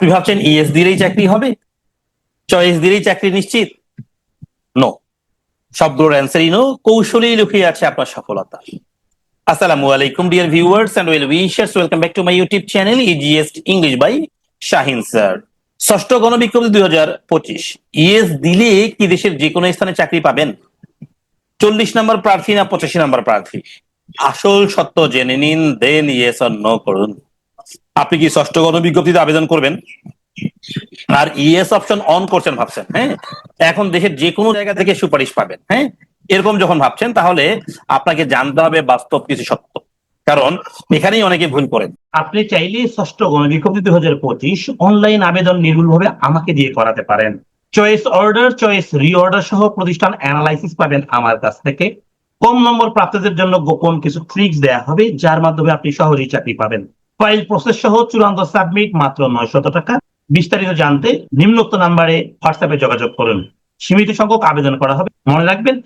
আপনি ভাবছেন ইএস দিলেই চাকরি হবে? চয়েস দিলেই চাকরি নিশ্চিত? নো সবগুলোর অ্যান্সারই নো কৌশলেই লুকিয়ে আছে আপনার সফলতা। আসসালামু আলাইকুম dear viewers and well wishers welcome back to my YouTube channel EGS English by Shahin sir ষষ্ঠ গণবিজ্ঞপ্তি দুই হাজার পঁচিশ। ইএস দিলে কি দেশের যে কোনো স্থানে চাকরি পাবেন? চল্লিশ নম্বর প্রার্থী না পঁচাশি নম্বর প্রার্থী? আসল সত্য জেনে নিন দেন ইয়েস অর নো করুন। আপনি কি ষষ্ঠ গণবিজ্ঞপ্তিতে আবেদন করবেন? আর ইএস অপশন অন করছেন ভাবছেন হ্যাঁ? এখন দেশের যে কোনো জায়গা থেকে সুপারিশ পাবেন হ্যাঁ? এরকম যখন ভাবছেন, তাহলে আপনাকে জানতে হবে বাস্তব কিছু সত্য। কারণ এখানেই অনেকে ভুল করেন। আপনি চাইলে ষষ্ঠ গণবিজ্ঞপ্তি দুই হাজার পঁচিশ অনলাইন আবেদন নির্ভুলভাবে আমাকে দিয়ে করাতে পারেন। চয়েস অর্ডার চয়েস রিঅর্ডার সহ প্রতিষ্ঠান অ্যানালাইসিস পাবেন আমার কাছ থেকে। কম নম্বর প্রাপ্তদের জন্য গোপন কিছু ট্রিক্স দেয়া হবে, যার মাধ্যমে আপনি সহজেই চাকরি পাবেন। ফাইল প্রসেস সহ চূড়ান্ত সাবমিট মাত্র নয়শত টাকা। বিস্তারিত জানতে নিম্নোক্ত নাম্বারে হোয়াটসঅ্যাপে যোগাযোগ করুন। সীমিত সংখ্যক আবেদন করা হবে। মনে রাখবেন,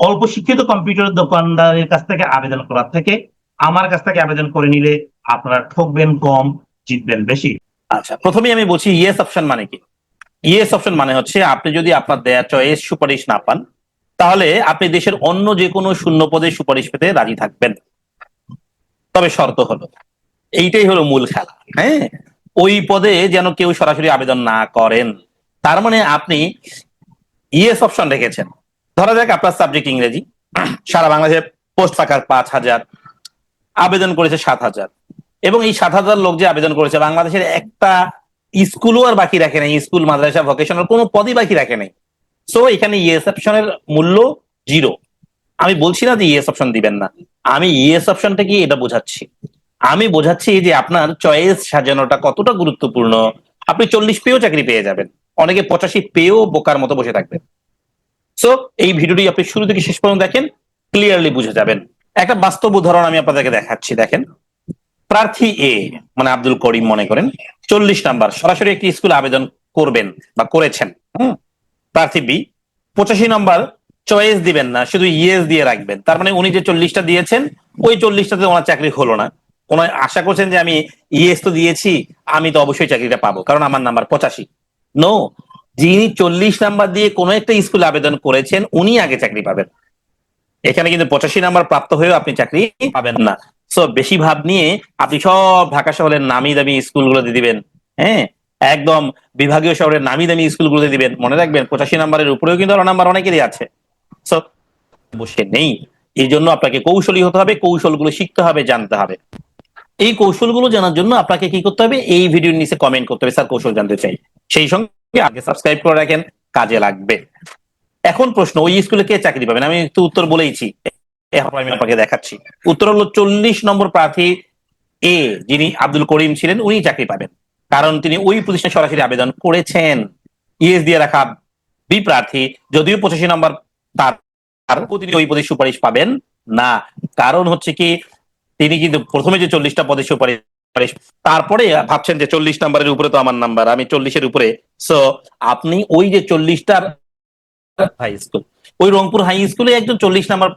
অল্প শিক্ষিত কম্পিউটার দোকানদারের কাছ থেকে আবেদন করার থেকে আমার কাছ থেকে আবেদন করে নিলে আপনারা ঠকবেন কম, জিতবেন বেশি। আচ্ছা প্রথমেই আমি বলছি ইয়েস অপশন মানে কি? ইয়েস অপশন মানে হচ্ছে আপনি যদি আপনার দেয়া চয়েস সুপারিশ না পান, তাহলে আপনি দেশের অন্য যে কোনো শূন্য পদে সুপারিশ পেতে রাজি থাকবেন। তবে শর্ত হলো এইটাই হলো মূল খেলা। হ্যাঁ। ওই পদে যেন কেউ সরাসরি আবেদন না করেন। তার মানে আপনি ইয়েস অপশন রেখেছেন। ধরা যাক আপনার সাবজেক্ট ইংরেজি। সারা বাংলাদেশে পোস্ট ফাঁকার পাঁচ হাজার আবেদন করেছে সাত হাজার। এবং এই সাত হাজার লোক যে আবেদন করেছে বাংলাদেশের একটা স্কুলও আর বাকি রাখে নাই। স্কুল মাদ্রাসা ভোকেশনাল কোনো পদই বাকি রাখে নাই। সো এখানে ইএস অপশনের মূল্য জিরো আমি বলছি না যে ইএস অপশন দিবেন না। আমি ইএস অপশনটা কি এটা বোঝাচ্ছি। আমি বোঝাচ্ছি যে আপনার চয়েস সাজানোটা কতটা গুরুত্বপূর্ণ। আপনি চল্লিশ পেয়েও চাকরি পেয়ে যাবেন। অনেকে পঁচাশি পেয়েও বোকার মতো বসে থাকবেন। সো এই ভিডিওটি আপনি শুরু থেকে শেষ পর্যন্ত দেখেন ক্লিয়ারলি বুঝে যাবেন। একটা বাস্তব উদাহরণ আমি আপনাদেরকে দেখাচ্ছি, দেখেন। প্রার্থী এ মানে আব্দুল করিম মনে করেন, চল্লিশ নাম্বার, সরাসরি একটি স্কুলে আবেদন করবেন বা করেছেন, হুম? প্রার্থী বি পঁচাশি নম্বর চয়েস দিবেন না, শুধু ইয়েস দিয়ে রাখবেন। তার মানে উনি যে চল্লিশটা দিয়েছেন, ওই চল্লিশটাতে ওনার চাকরি হলো না। কোন আশা করছেন যে আমি ইয়েস তো দিয়েছি, আমি তো অবশ্যই চাকরিটা পাবো, কারণ আমার নাম্বার পঁচাশি। নো যিনি চল্লিশ নাম্বার দিয়ে কোনো একটা স্কুলে আবেদন করেছেন, উনি আগে চাকরি পাবেন। এখানে কিন্তু পঁচাশি নাম্বার প্রাপ্ত হয়েও আপনি চাকরি পাবেন না। সো বেশি ভাব নিয়ে আপনি সব ঢাকা শহরের নামি দামি স্কুলগুলোতে দিবেন হ্যাঁ? একদম বিভাগীয় শহরের নামি দামি স্কুলগুলোতে দিবেন। মনে রাখবেন, পঁচাশি নাম্বারের উপরেও কিন্তু আরও নাম্বার অনেকেরই আছে। সো বসে নেই। এই জন্য আপনাকে কৌশলী হতে হবে, কৌশলগুলো শিখতে হবে, জানতে হবে। এই কৌশলগুলো জানার জন্য আপনাকে কি করতে হবে? এই ভিডিওর নিচে কমেন্ট করতে হবে। স্যার, কৌশল জানতে চাই। সেই সঙ্গে আগে সাবস্ক্রাইব করে রাখেন, কাজে লাগবে। এখন প্রশ্ন, ওই স্কুলে কে চাকরি পাবেন? আমি তো উত্তর বলেইছি। আমি আপনাকে দেখাচ্ছি। উত্তর হলো চল্লিশ নম্বর প্রার্থী এ, যিনি আব্দুল করিম ছিলেন, উনি চাকরি পাবেন। কারণ তিনি ওই প্রতিষ্ঠানে সরাসরি আবেদন করেছেন। ইএস দিয়ে রাখা বি প্রার্থী, যদিও পঁচাশি নম্বর তার তিনি ওই পদে সুপারিশ পাবেন না। কারণ হচ্ছে কি তিনি কিন্তু প্রথমে যে চল্লিশটা পদে সুপারিশ তারপরে ভাবছেন যে চল্লিশ নাম্বারের উপরে তো আমার নাম্বার, আমি চল্লিশের উপরে। সো আপনি ওই যে চল্লিশটার হাই স্কুল ওই রংপুর হাই স্কুলে একজন চল্লিশ নাম্বার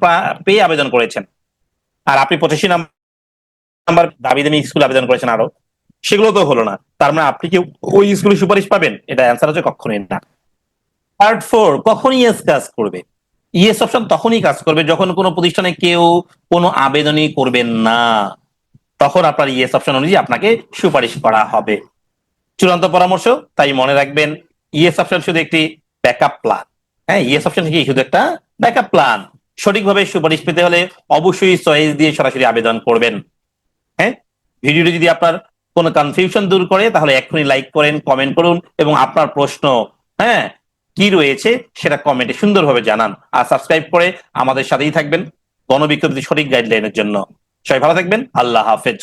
পেয়ে আবেদন করেছেন। আর আপনি পঁচাশি নাম্বার দাবি দামি স্কুলে আবেদন করেছেন আরও। সেগুলো তো হলো না। তার মানে আপনি কি ওই স্কুলে সুপারিশ পাবেন? এটা অ্যান্সার হচ্ছে কখনোই না। পার্ট ফোর কখন ইয়েস কাজ করবে? ইয়েস অপশন তখনই কাজ করবে যখন কোনো প্রতিষ্ঠানে কেউ কোনো আবেদনই করবেন না। তখন আপনার ইয়েস অপশন অনুযায়ী আপনাকে সুপারিশ করা হবে। চূড়ান্ত পরামর্শ, তাই মনে রাখবেন ইয়েস অপশন শুধু একটি ব্যাকআপ প্ল্যান হ্যাঁ ইয়েস অপশন কি শুধু একটা ব্যাকআপ প্ল্যান সঠিকভাবে সুপারিশ পেতে হলে অবশ্যই চয়েস দিয়ে সরাসরি আবেদন করবেন। হ্যাঁ ভিডিওটি যদি আপনার কোনো কনফিউশন দূর করে, তাহলে এক্ষুনি লাইক করেন কমেন্ট করুন এবং আপনার প্রশ্ন হ্যাঁ কি রয়েছে সেটা কমেন্টে সুন্দরভাবে জানান। আর সাবস্ক্রাইব করে আমাদের সাথেই থাকবেন গণবিজ্ঞপ্তি সঠিক গাইডলাইনের জন্য। সবাই ভালো থাকবেন। আল্লাহ হাফেজ।